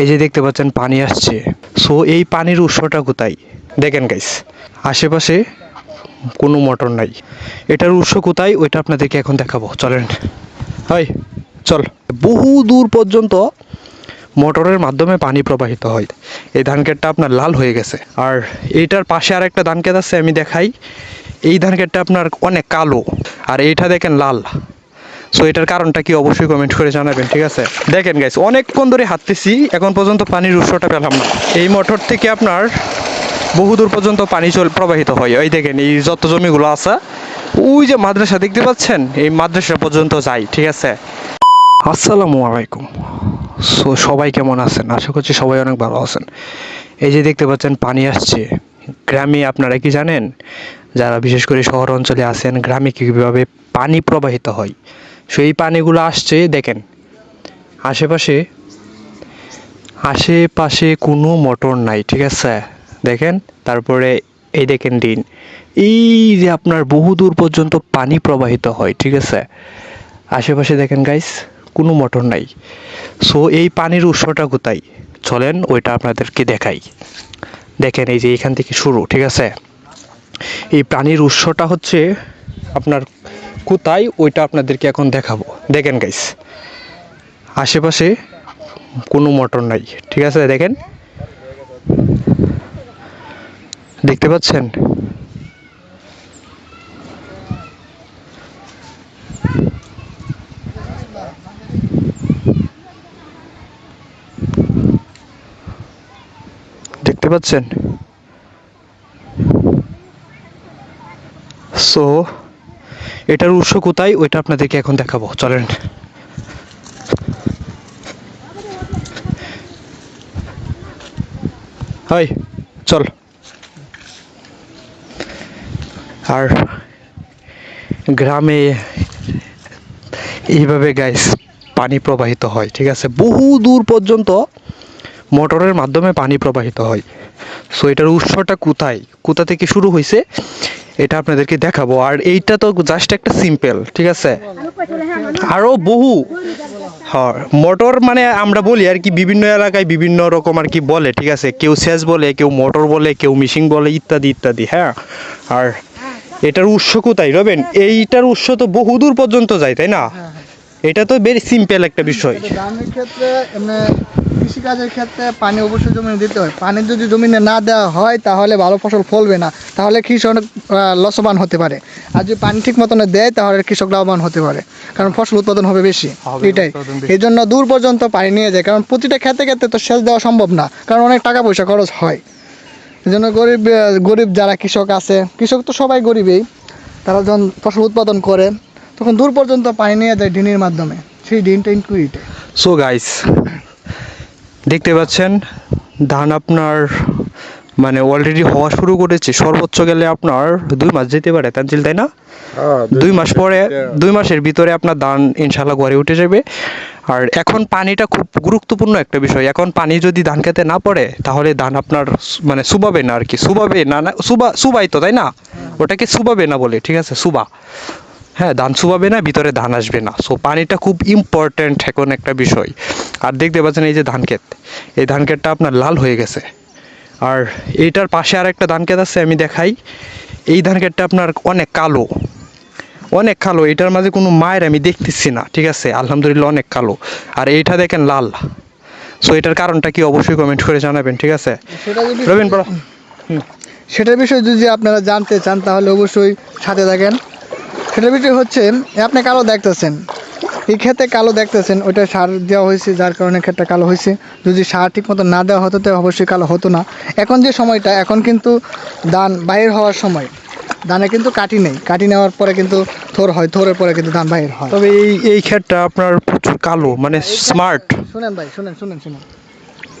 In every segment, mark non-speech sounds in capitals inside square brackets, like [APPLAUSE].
এই যে দেখতে পাচ্ছেন পানি আসছে। সো এই পানির উৎসটা কোথায়? দেখেন গাইস আশেপাশে কোনো মোটর নাই। এটার উৎস কোথায়? ওইটা আপনাদেরকে এখন দেখাবো। চলেন। হয় চল। বহু দূর পর্যন্ত মোটরের মাধ্যমে পানি প্রবাহিত হয়। এই ধান ক্ষেতটা আপনার লাল হয়ে গেছে। আর এইটার পাশে আর একটা ধান ক্ষেত আছে, আমি দেখাই। এই ধান ক্ষেতটা আপনার অনেক কালো। আর এইটা দেখেন লাল। সো এটার কারণটা কি অবশ্যই কমেন্ট করে জানাবেন, ঠিক আছে? দেখেন গাইস অনেকক্ষণ ধরে হাঁটতেছি, এখন পর্যন্ত পানির উৎসটা পেলাম না। এই মোটর থেকে আপনার বহুদূর পর্যন্ত পানি চল, প্রবাহিত হয়। ওই দেখেন, এই যত জমিগুলো আছে, ওই যে মাদ্রাসা দেখতে পাচ্ছেন? এই মাদ্রাসা পর্যন্ত যাই, ঠিক আছে? আসসালামু আলাইকুম। সো সবাই কেমন আছেন? আশা করছি সবাই অনেক ভালো আছেন। এই যে দেখতে পাচ্ছেন, পানি আসছে। গ্রামে আপনারা কি জানেন? যারা বিশেষ করে শহর অঞ্চলে আছেন, গ্রামে কীভাবে পানি প্রবাহিত হয়? সো এই পানিগুলো আসছে, দেখেন। আশেপাশে আশেপাশে কোনো মোটর নাই, ঠিক আছে? দেখেন, তারপরে এই দেখেন দিন। এই যে আপনার বহু দূর পর্যন্ত পানি প্রবাহিত হয়, ঠিক আছে? আশেপাশে দেখেন গাইস কোনো মোটর নাই। সো এই পানির উৎসটা কোথায়? চলেন, ওইটা আপনাদেরকে দেখাই। দেখেন, এই যে এখান থেকে শুরু, ঠিক আছে? এই পানির উৎসটা হচ্ছে আপনার কোথায় ওইটা আপনাদেরকে এখন দেখাবো। দেখেন গাইস আশেপাশে কোনো মোটর নাই, ঠিক আছে? দেখেন। দেখতে পাচ্ছেন? দেখতে পাচ্ছেন? সো এটার উৎস কোথায়? ওইটা আপনাদেরকে এখন দেখাবো। চলেন। হাই, চল। আর গ্রামে এইভাবে গাইস পানি প্রবাহিত হয়, ঠিক আছে? বহু দূর পর্যন্ত মোটরের মাধ্যমে পানি প্রবাহিত হয়। সো এটার উৎসটা কোথায়? কোথা থেকে শুরু হয়েছে এটা আপনাদেরকে দেখাবো। আর এইটা তো জাস্ট একটা সিম্পল ঠিক আছে? আরও বহু। হ্যাঁ মোটর মানে আমরা বলি আর কি, বিভিন্ন এলাকায় বিভিন্ন রকম আর কি বলে, ঠিক আছে? কেউ সেচ বলে, কেউ মোটর বলে, কেউ মিশিং বলে, ইত্যাদি ইত্যাদি হ্যাঁ? আর এটার উৎস কোথায়, রবেন? এইটার উৎস তো বহুদূর পর্যন্ত যায়, তাই না? এটা তো বেরি সিম্পল একটা বিষয়। কৃষিকাজের ক্ষেত্রে পানি অবশ্যই জমিনে দিতে হয়। পানি যদি জমিনে না দেওয়া হয় তাহলে ভালো ফসল ফলবে না। তাহলে কৃষক লসবান হতে পারে। আর যদি পানি ঠিক মতন দেয় তাহলে কৃষক লাভবান হতে পারে। কারণ ফসল উৎপাদন হবে বেশি। এটাই। এই জন্য দূর পর্যন্ত পানি নিয়ে যায়। কারণ প্রতিটা ক্ষেত্রে ক্ষেত্রে তো সেচ দেওয়া সম্ভব না। কারণ অনেক টাকা পয়সা খরচ হয়। এই জন্য গরিব গরিব যারা কৃষক আছে কৃষক তো সবাই গরিবই। তারা যখন ফসল উৎপাদন করে তখন দূর পর্যন্ত পানি নিয়ে যায় ডিনের মাধ্যমে। সেই ডিনটা ইনকুইটে সো গাইস দেখতে পাচ্ছেন ধান আপনার মানে অলরেডি হওয়া শুরু করেছে। সর্বোচ্চ গেলে আপনার দুই মাস যেতে পারে তানজিল তাই না? দুই মাস পরে দুই মাসের ভিতরে আপনার ধান ইনশাল্লাহ গড়ে উঠে যাবে। আর এখন পানিটা খুব গুরুত্বপূর্ণ একটা বিষয়। এখন পানি যদি ধান খেতে না পড়ে তাহলে ধান আপনার মানে সুবাবে না আর কি। সুবাবে না না সুবা সুবাই তো তাই না? ওটাকে সুবাবে না বলে ঠিক আছে? সুবা। হ্যাঁ ধান শুবাবে না ভিতরে ধান আসবে না। সো পানিটা খুব ইম্পর্ট্যান্ট এখন একটা বিষয়। আর দেখতে পাচ্ছেন এই যে ধান ক্ষেত। এই ধান ক্ষেতটা আপনার লাল হয়ে গেছে। আর এইটার পাশে আর একটা ধান ক্ষেত আছে আমি দেখাই। এই ধান ক্ষেতটা আপনার অনেক কালো। অনেক কালো এটার মাঝে কোনো মায়ের আমি দেখতেছি না ঠিক আছে? আলহামদুলিল্লাহ অনেক কালো। আর এইটা দেখেন লাল। সো এটার কারণটা কি অবশ্যই কমেন্ট করে জানাবেন ঠিক আছে? পড়া সেটার বিষয়ে যদি আপনারা জানতে চান তাহলে অবশ্যই সাথে থাকেন। সেটার বিষয় হচ্ছে আপনি কালো দেখতেছেন। এই ক্ষেত্রে কালো দেখতেছেন ওইটা সার দেওয়া হয়েছে যার কারণে ক্ষেতটা কালো হয়েছে। যদি সার ঠিক মতো না দেওয়া হতো তো অবশ্যই কালো হতো না। এখন যে সময়টা এখন কিন্তু ধান বাইর হওয়ার সময়। ধানে কিন্তু কাটি নেই। কাটি নেওয়ার পরে কিন্তু থোর হয় থোরের পরে কিন্তু ধান বাইর হয়। তবে এই এই ক্ষেতটা আপনার প্রচুর কালো মানে স্মার্ট শুনেন ভাই শুনেন শুনেন শুনেন।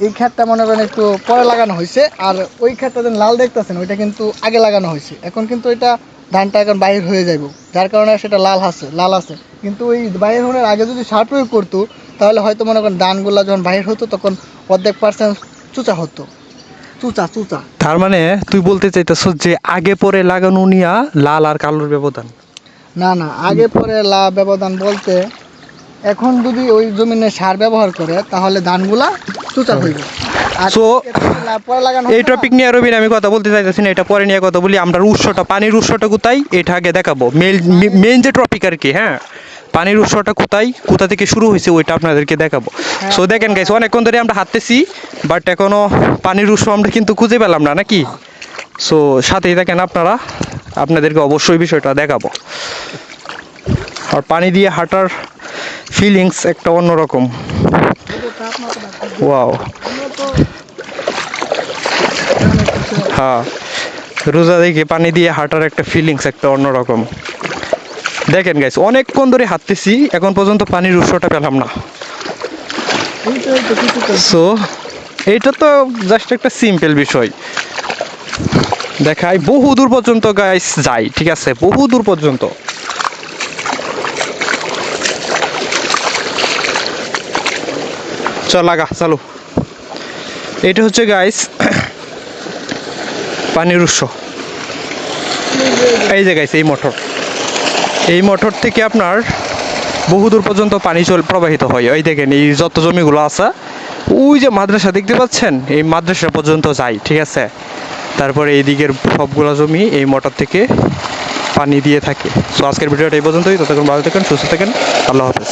এই ক্ষেতটা মনে করেন একটু পরে লাগানো হয়েছে আর ওই ক্ষেতটা যেন লাল দেখতেছেন ওইটা কিন্তু আগে লাগানো হয়েছে। এখন কিন্তু এটা ধানটা এখন বাইর হয়ে যাইব যার কারণে সেটা লাল আছে লাল আছে। কিন্তু ওই বাইর হওয়ার আগে যদি সার প্রয়োগ করতো তাহলে হয়তো মনে করেন ধানগুলো যখন বাইর হতো তখন অর্ধেক পার্সেন্ট চুচা হতো। চুচা চুচা। তার মানে তুই বলতে চাইতেছ যে আগে পরে লাগানো নিয়া লাল আর কালোর ব্যবধান? না না আগে পরে লা ব্যবধান বলতে এখন যদি ওই জমিনে সার ব্যবহার করে তাহলে ধানগুলা চুচা হইবে আর So, লা- পরে লাগানো এই? টপিক নিয়ে রবিন আমি কথা বলতে চাইতেছি না এটা পরে নিয়ে কথা বলি। আমরা উৎসটা পানির উৎসটা কোথায়? এটা আগে দেখাবো। মেন যে টপিক আর কি হ্যাঁ? পানির উৎসটা কোথায়? কোথা থেকে শুরু হয়েছে ওইটা আপনাদেরকে দেখাবো। সো দেখেন গাইস অনেকক্ষণ ধরে আমরা হাঁটতেছি বাট এখনও পানির উৎস আমরা কিন্তু খুঁজে পেলাম না নাকি? সো সাথেই দেখেন আপনারা আপনাদেরকে অবশ্যই বিষয়টা দেখাবো। আর পানি দিয়ে হাঁটার ফিলিংস একটা অন্যরকম। ওয়াও হ্যাঁ রোজা দেখে পানি দিয়ে হাঁটার একটা ফিলিংস একটা অন্যরকম। দেখেন গাইস অনেকক্ষণ ধরে হাঁটতেছি, এখন পর্যন্ত পানির উৎসটা পেলাম না। সো এইটা তো জাস্ট একটা সিম্পল বিষয়। দেখাই, বহু দূর পর্যন্ত গাইস যাই, ঠিক আছে? বহু দূর পর্যন্ত। চল, লাগা, চালু। এটা হচ্ছে গাইস [COUGHS] পানির উৎস। এই যে গাইস এই মোটর এই মোটর থেকে আপনার বহুদূর পর্যন্ত পানি চল প্রবাহিত হয়। ওই দেখেন, এই যত জমিগুলো আছে, ওই যে মাদ্রাসা দেখতে পাচ্ছেন? এই মাদ্রাসা পর্যন্ত যায়, ঠিক আছে? তারপরে এই দিকের সবগুলো জমি এই মোটর থেকে পানি দিয়ে থাকে। সো আজকের ভিডিওটা এই পর্যন্তই। ততক্ষণ ভালো থাকেন, সুস্থ থাকেন। আল্লাহ হাফেজ।